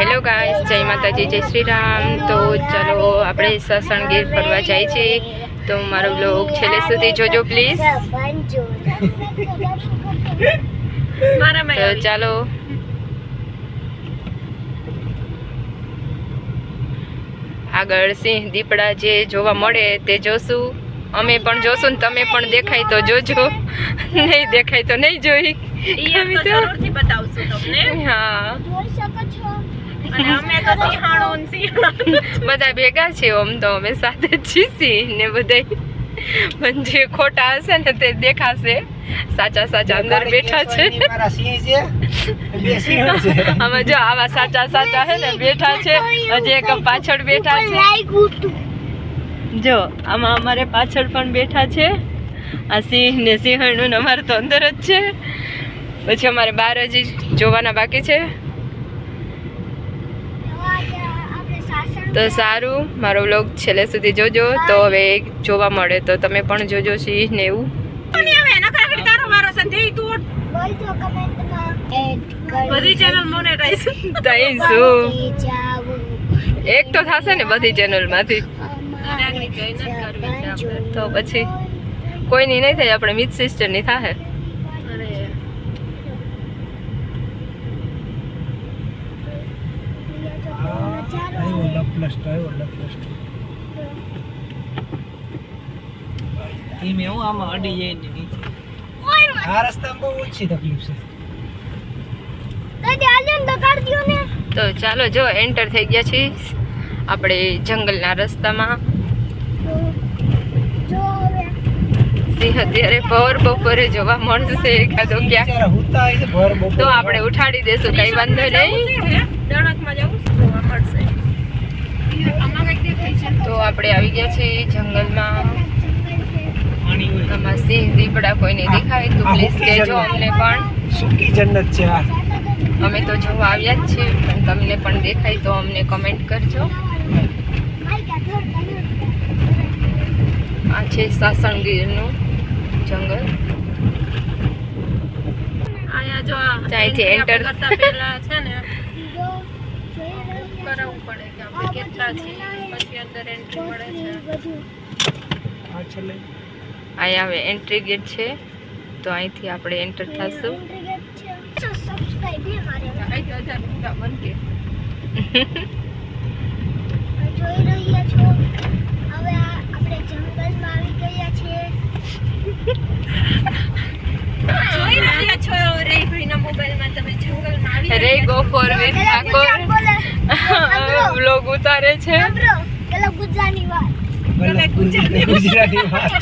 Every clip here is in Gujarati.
હેલો ગાઈસ જય માતાજી જય શ્રી રામ. તો ચલો આપણે સસણગીર ફરવા જાય છે તો મારો બ્લોગ છેલ્લે સુધી જોજો પ્લીઝ તો ચાલો. આગળ સિંહ દીપડા જે જોવા મળે તે જોશું. અમે પણ જોશું ને તમે પણ દેખાય તો જોજો. નહીં દેખાય તો નહીં જોઈ. ઈ એમ શકો હા અને અમે તો સિંહાણો સિંહાણો બધા ભેગા છે આમ તો અમે સાથે જ છીએ ને બધા પણ જે ખોટા હશે ને તે દેખાશે. સાચા સાચા અંદર બેઠા છે. છે. છે. આમાં જો આવા સાચા સાચા હે ને બેઠા છે. હજી એક પાછળ બેઠા છે. જો આમાં અમારે પાછળ પણ બેઠા છે. આ સિંહ ને સિંહણું ને અમારે તો અંદર જ છે. પછી અમારે બાર હજી જોવાના બાકી છે. તો સારું મારો વ્લોગ છેલ્લે સુધી જોજો. તો હવે જોવા મળે તો તમે પણ જોજો સિંહ ને એવું. ચેનલ એક તો થશે ને બધી છે આપણે. તો પછી કોઈની નહીં થાય આપણે મિત સિસ્ટરની થાય આવ્યો લપલસ્ટ આવ્યો લપલસ્ટ ધીમે હું આમાં અડી જાય ને નીચે. આ રસ્તામાં બહુ ઓછી તકલીફ છે. તો ચાલો જો એન્ટર થઈ ગયા છીએ. આપણે જંગલના રસ્તામાં. સિંહ અત્યારે ભર બપોરે જોવા મળશે. એકાદો બપોર તો આપણે ઉઠાડી દેશું કઈ વાંધો નહીં. દણકમાં જવું જોવા મળશે આમાં કંઈક દેખાય છે તો આપણે આવી ગયા છીએ જંગલમાં. આમાં સિંહ દીપડા કોઈને દેખાય તો પ્લીઝ કહેજો અમને પણ. સૂકી જન્નત છે આ. અમે તો જોવા આવ્યા જ છીએ પણ તમને પણ દેખાય તો અમને કમેન્ટ કરજો. આ છે સાસણગીરનું જંગલ. અહીંયા જો આ છે એન્ટર કરતા પહેલા છે ને કરાવવું પડે કે આપણે કેટલા પછી અંદર એન્ટ્રી મળે છે. આ છેલ્લે. અહીંયા હવે એન્ટ્રી ગેટ છે. તો અહીંથી આપણે એન્ટર થશું. જોઈ રહ્યા છો. હવે આપણે જંગલમાં આવી ગયા છીએ. જોઈ રહ્યા છો રેભાઈના મોબાઈલમાં તમે જંગલમાં આવી રે go for with Thakor. Vlog ઉતારે છે. ગુજરાતી વાત. ગુજરાતી ગુજરાતી વાત.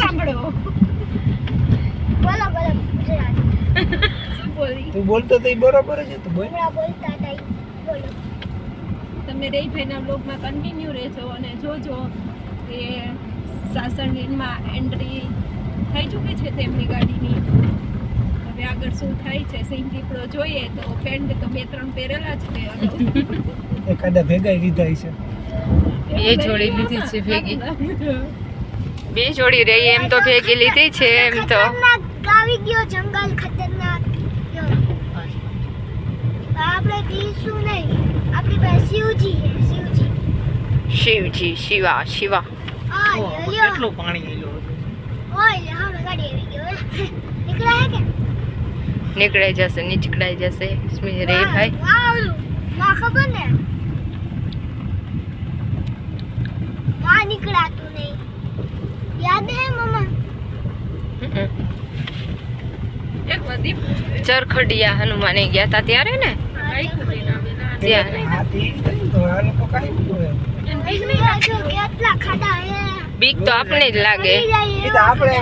સાંભળો. બોલો બોલો ગુજરાતી. તું બોલતો તો બરોબર જ હતું બોલ. બોલતા હતા બોલો. તમે રેભાઈના બ્લોગમાં કન્ટિન્યુ રહેજો અને જોજો કે સાસણગીરમાં એન્ટ્રી થઈ ચૂકી છે તેમની ગાડીની. હવે આગળ શું થાય છે સિંહ દીપડો જોઈએ તો પેન્ટ તો બે ત્રણ પહેરેલા જ છે. એકાદા ભેગા લીધા છે. બે જોડી લીધી છે ભેગી. બે જોડી રહી એમ તો ભેગી લીધી છે એમ તો. ગાવી આવી ગયો જંગલ ખતરનાક આપણે જીશું નહીં. આપણી પાસે શિવજી શિવજી. શિવજી શિવા શિવા. કેટલું પાણી ગયેલું ઓય હા ગાડી આવી ગયો. નીકળ્યા કે? નીકળાઈ જશે નીચકડાઈ જશે રે ભાઈ. વાહ, ઓલું. વાહ, ખબર ને? વાહ નીકળાતું નહીં. યાદ હે મમ્મા? ચરખડિયા હનુમાને ગયા હતા ત્યારે ને? બીક તો આપણે જ લાગે. આપણે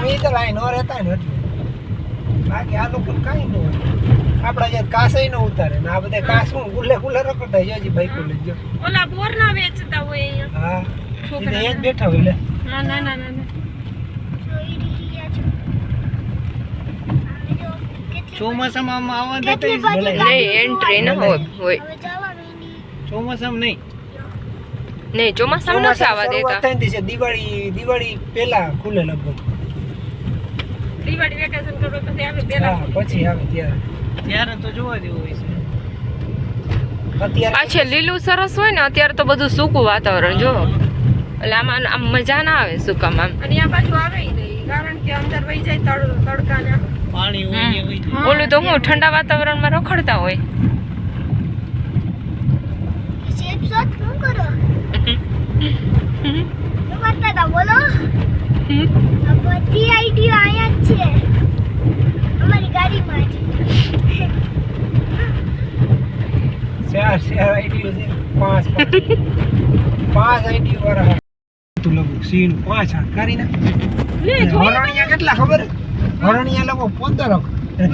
નો ને બાકી આ લોકો કાંઈ ન આપણા જે કાસે ન ઉતારે ને આ બધા કાસ હું ગુલે ગુલે રખડતા જાય ભાઈ બાઈકો લઈ ગયો. ઓલા બોરના વેચતા હોય અહીંયા. હા છોકરા એ જ બેઠા હોય લે. ના ના ના ના ના. ચોમાસામાં આમાં આવવા દેતા ભલે નહીં એન્ટ્રી ન હોય. ચોમાસામાં નહીં. નહીં ચોમાસામાં નથી આવવા દેતા. ને દિવાળી દિવાળી પહેલા ખુલે લગભગ. દિવાળી વેકેશન કરો પછી આવે પહેલા? પછી આવે ત્યારે. ત્યારે તો જોવા જેવું હોય છે. અત્યારે લીલું સરસ હોય ને અત્યારે તો બધું સૂકું વાતાવરણ જો. એટલે આમાં આમ મજા ના આવે સૂકામાં આમ. અને આ બાજુ આવે નહીં કારણ કે અંદર વહી જાય તડ તડકાના પાણી હોય હોય. ઓલું તો હું ઠંડા વાતાવરણમાં રખડતા હોય. શેપ શોટ શું કરો? કરતા હતા બધી આઈડિયા આયા જ છે. અમારી ગાડીમાં જ. ચાર ચાર આઈડીઓ છે પાંચ પાંચ. આઈડીઓ વાળા તું સીન પાંચ હાથ કરી હરણિયા કેટલા ખબર? હરણિયા લોકો પંદર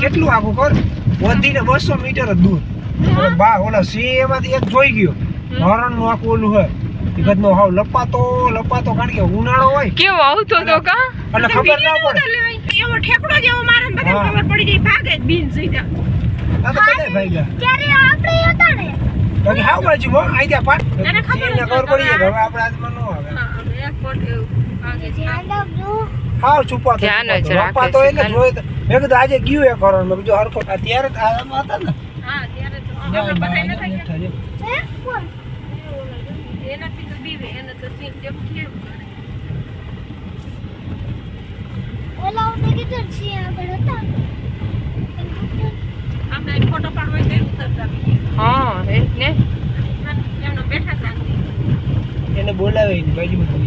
કેટલું આગું કર વધીને બસો મીટર દૂર. બા ઓલા સિંહ એમાંથી એક જોઈ ગયો. હરણનું આખું ઓલું હે નો હાવ લપાતો લપાતો કારણ કે ઉનાળો હોય કેવો આવતો તો કા એટલે ખબર ના પડે એવો ઠેકડો જેવો મારે ને ખબર પડી જાય ભાગે જ બીન સીધા આ તો બધા ભાઈ ગયા ત્યારે આપણે હતા ને બાકી હાવ બાજુ માં આઈ ગયા પાટ એને ખબર જ પડી જાય હવે આપણે હાથમાં ન આવે એક પોટ એવું જ. હાવ છુપાતો ધ્યાન જ રાખે લપાતો એને જોઈ તો મેં કીધું આજે ગયું એક હરણ મેં બીજો હરખો ત્યારે જ આમાં હતા ને હા ત્યારે તો ત્યાં અમે બધા બેઠા છે. ગયા. એનાથી તો બીવે એને તો સીમ જેમ કેમ ઓલા આપણે કીધું છે આગળ હતા. આપણે ફોટો પાડવો હોય તો એવું હા એ ને? એમનો બેઠા શાંતિ એને બોલાવે એની બાજુમાં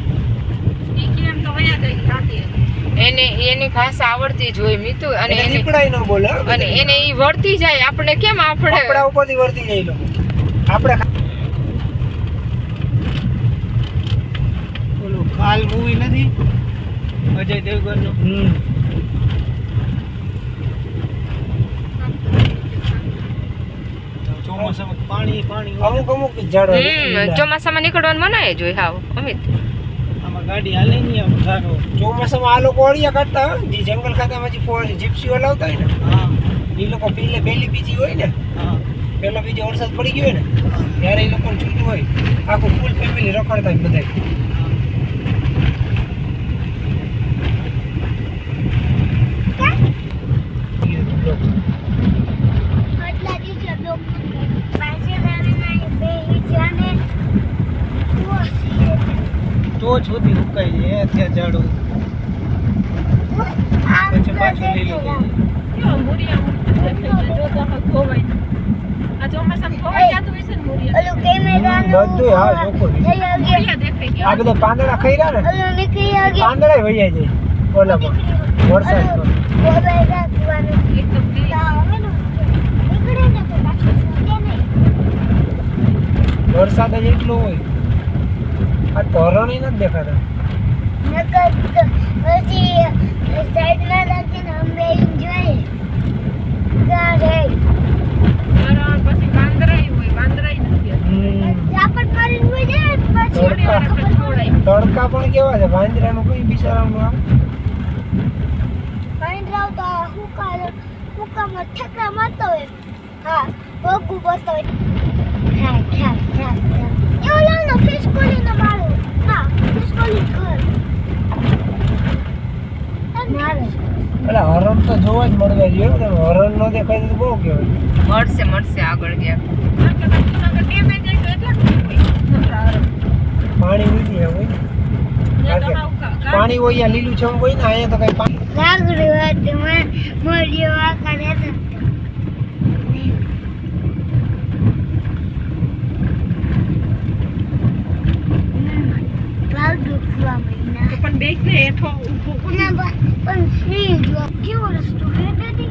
ઈ કે તો વયા જાય રાતે. એને એની ભાષા આવડતી જ હોય મીતુ અને એને એને ન બોલે અને એને ઈ વર્તી જાય આપણે કેમ આપણે આપણા ઉપરથી વર્તી જાય લોકો. આપણે ખા- ઓલું કાલ મૂવી નથી. અજય દેવગનનું. હમ. ચોમાસામાં પાણી પાણી અમુક અમુક ઝાડો ચોમાસામાં નીકળવાનું મનાય જ હાવ અમિત. આમાં ગાડી હાલે નહીં આમ ધારો. ચોમાસામાં આ લોકો અળિયા કાઢતા હોય જે જંગલ ખાતામાં જે ફોર- જીપ્સીઓ લાવતા હોય ને હા. એ લોકો પેલે પહેલી બીજી હોય ને હા. પેલો બીજો વરસાદ પડી ગયો હોય ને ત્યારે એ લોકોને છૂટું હોય. આખું ફૂલ ફેમિલી રખડતા હોય બધા આટલા દિવસે બ્લોક પાસે આવીને બે જાને તો જ સુધી સુકાઈ જાય ત્યાં ઝાડો પછી પાછું લીલું થઈ જાય. કેવા મૂરિયા જો તો આખા ખોવાય આ ચોમાસામાં ખોવાઈ જતું હશે ને મૂરિયા ઓલું કેમેરાનું બધું હા ચોખ્ખું ઉકાઈ ગયું મૂરિયા દેખાઈ આ ગયા. બધા પાંદડા ખાઈ રહ્યા ને પાંદડા વૈયા જાય ઓલા વરસાદ પાછું વરસાદ જ એટલો હોય. આ ધોરણી નથી દેખાતા. પછી સાઈડમાં રાખીને અમે જોઈએ. ગાડે મારા પછી વાંદરાય હોય વાંદરાય નથી. ઝાપટ મારીને હોય જાય પછી તડકા. પણ કેવા છે? વાંદરાનું કોઈ બિચારાનું આમ પાંડરાવ તો હુકા હુકામાં ઠેકા મારતો હોય. હા ભોગું બોલતો હોય. ખ્યાલ ખ્યાલ ખ્યાલ ખા એ ઓલાનો ફિસકોલીનો માળો હા ફિસકોલી ઘર મારે એટલે હરણ તો જોવા જ મળવા જોઈએ ને હરણ નો દેખાય તો બહુ કહેવાય. મળશે મળશે આગળ ગયા. પાણી નથી હોય. પાણી હોય લીલું છમ હોય ને અહીંયા તો કઈ પાણી લાગડી હતી મળ્યો આકાર હતો. તો પણ બેસ ને હેઠો ઊભો પણ ફ્રી જો. કેવો રસ્તો હે દાદી?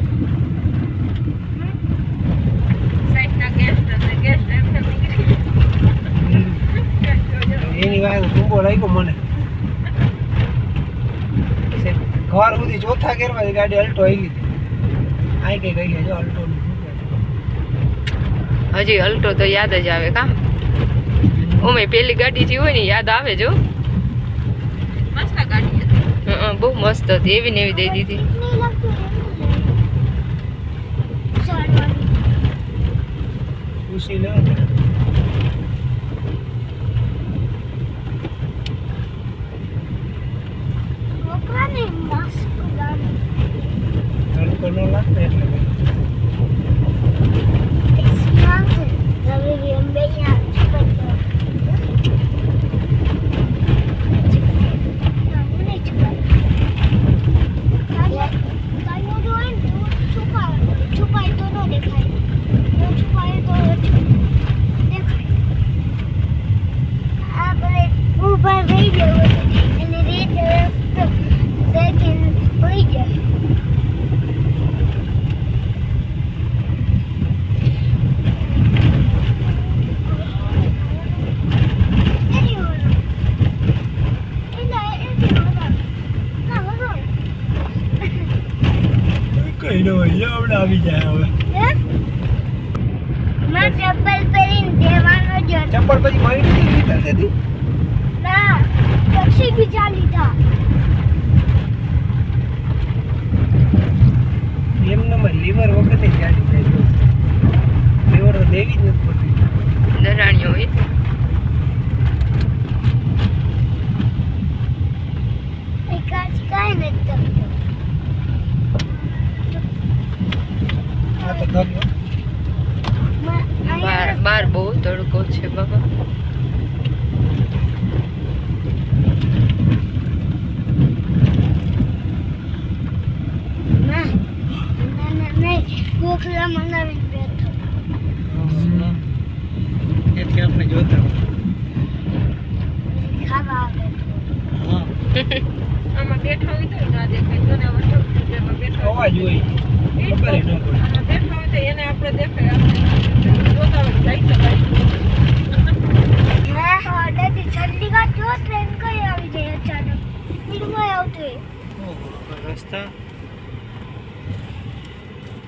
સાઈડના ગેસ્ટ હશે. ગેસ્ટ એમ ગયા. એની વાત ટૂંકો લાગ્યો મને. ઘર સુધી ચોથા ઘેરમાં ગાડી અલ્ટો આવી લીધી આઈ કઈ ગઈ જો અલ્ટો હજી અલ્ટો તો યાદ જ આવે કા ઓમે પેલી ગાડી જે હોય ને યાદ આવે જો મસ્ત ગાડી હતી. હં, હં, બહુ મસ્ત હતી. એવી ને એવી દઈ દીધી. નહીં લાગતું ચાલવાની ખુશી લે છોકરાને માસ્ક લાગે તડકો ન લાગે ને એટલે ભાઈ It's mountain. હવે એમ બે યા છુપાઈ ગયો. ના, હું નહીં છુપાઈ. તારે- તારે જો હોય ને તો છુપાય. છુપાય તો ન દેખાય. ન છુપાય તો દેખાય. આપણે ઊભા રહી જવું અને રેડ રસ્તો સેકન્ડ હોઈ જાય ન આવી જાય હવે. ચપ્પલ પહેરીને દેવાનો જો ચપ્પલ પછી મારી નથી લીધા તેથી ના ટેક્સી બી ચાલી એમ એમને માં લીવર વખતે ગાડી જાય લીવર દેવી જ નથી પડતી. દરાણીઓ હોય. manda a vender.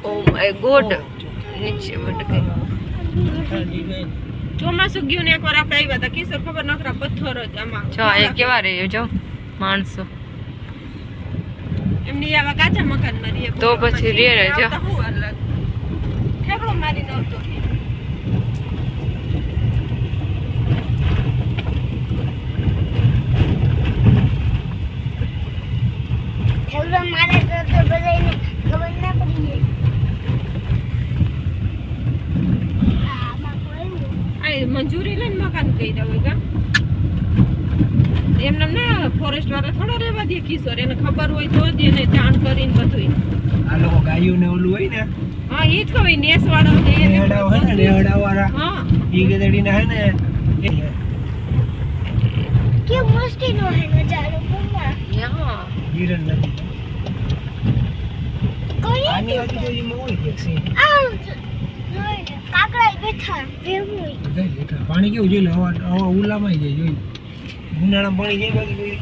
Oh my God. નીચે વટકે ચોમાસું ગયું ને એકવાર આપણે આવ્યા હતા. કેસર ખબર નકરા પથ્થર જ આમાં. જો એ કેવા રહ્યો જો માણસો. એમની આવા કાચા મકાનમાં તો પછી રે જો. ઠેકડો મારીને આવતો ઠેવડો મારે તો તો બધાને ખબર ના પડી જાય આમાં કોઈ નહીં. આ મંજૂરી લઈને મકાન કર્યા હોય કા એમને ના ફોરેસ્ટ વાળા થોડા રહેવા દે કિશોર એને ખબર હોય તો જ એને જાણ કરીને બધું આ લોકો ગાયું ને ઓલું હોય ને હા એ જ કહું નેસ વાળા નેહડા હોય ને નેહડા વાળા હા. ઈ ના હે ને કે મસ્તી નો હે નજારો પૂરા યા હિરણ નથી કોઈ આની આજુબાજુમાં હોય કે સિંહ આવ જોઈ ને આગળ બેઠા પાણી કેવું જોઈ હવા ઉલામાં જાય જોઈ ઉનાળામાં પાણી જાય બાકી જોઈ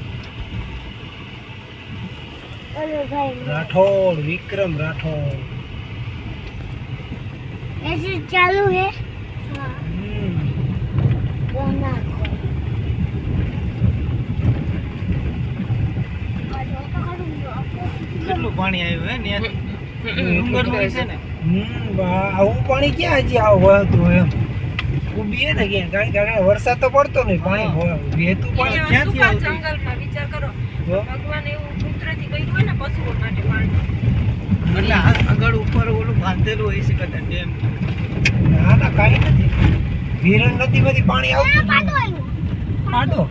રાઠોડ વિક્રમ રાઠોડ. એસી ચાલુ હે? કેટલું પાણી આવ્યું હે? ને ડુંગર છે ને? આવું પાણી ક્યાં હજી આવું હતું એમ. ઊભી ને ક્યાં કારણ કે વરસાદ તો પડતો નહીં પાણી વહેતું પાણી ક્યાંથી આવતું? વિચાર કરો. ભગવાન એવું કુદરતી કર્યું હોય ને પશુઓ માટે પાણી. એટલે આગળ ઉપર ઓલું બાંધેલું હોય છે કદાચ એમ ના ના કાંઈ નથી. હિરણ નથી બધી પાણી આવતું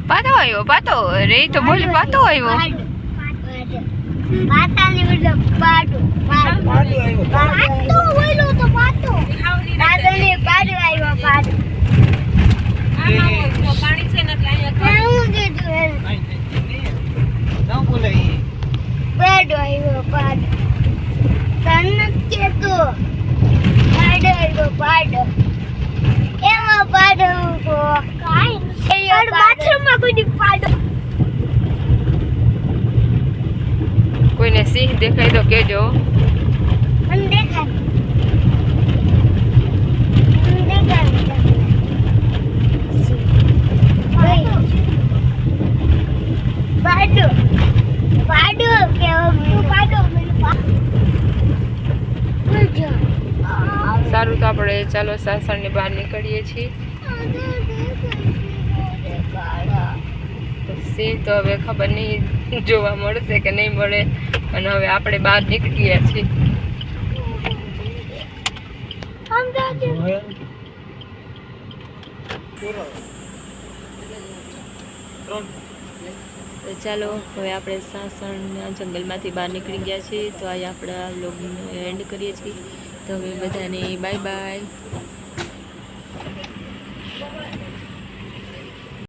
પાટો આવ્યો. પાટો રે તો બોલી પાટો આવ્યો. માતાની વિડિયો બાડુ બાડુ આવ્યો બાડુ હોયલો તો બાડુ બાડુને આવ્યો બાડુ પાણી છે ને એટલે હું કીધું ન કોઈ પાડો. કોઈને સિંહ દેખાય તો કેજો સારું તો આપણે ચાલો સાસણની બહાર નીકળીએ છીએ. સિંહ તો હવે ખબર નહીં જોવા મળશે કે નહીં મળે. અને હવે આપણે બહાર નીકળી ગયા છીએ. તો ચાલો, હવે આપણે સાસણના જંગલમાંથી બહાર નીકળી ગયા છીએ. તો આજે આપણા લોગને એન્ડ કરીએ છીએ. તો હવે બધાને બાય બાય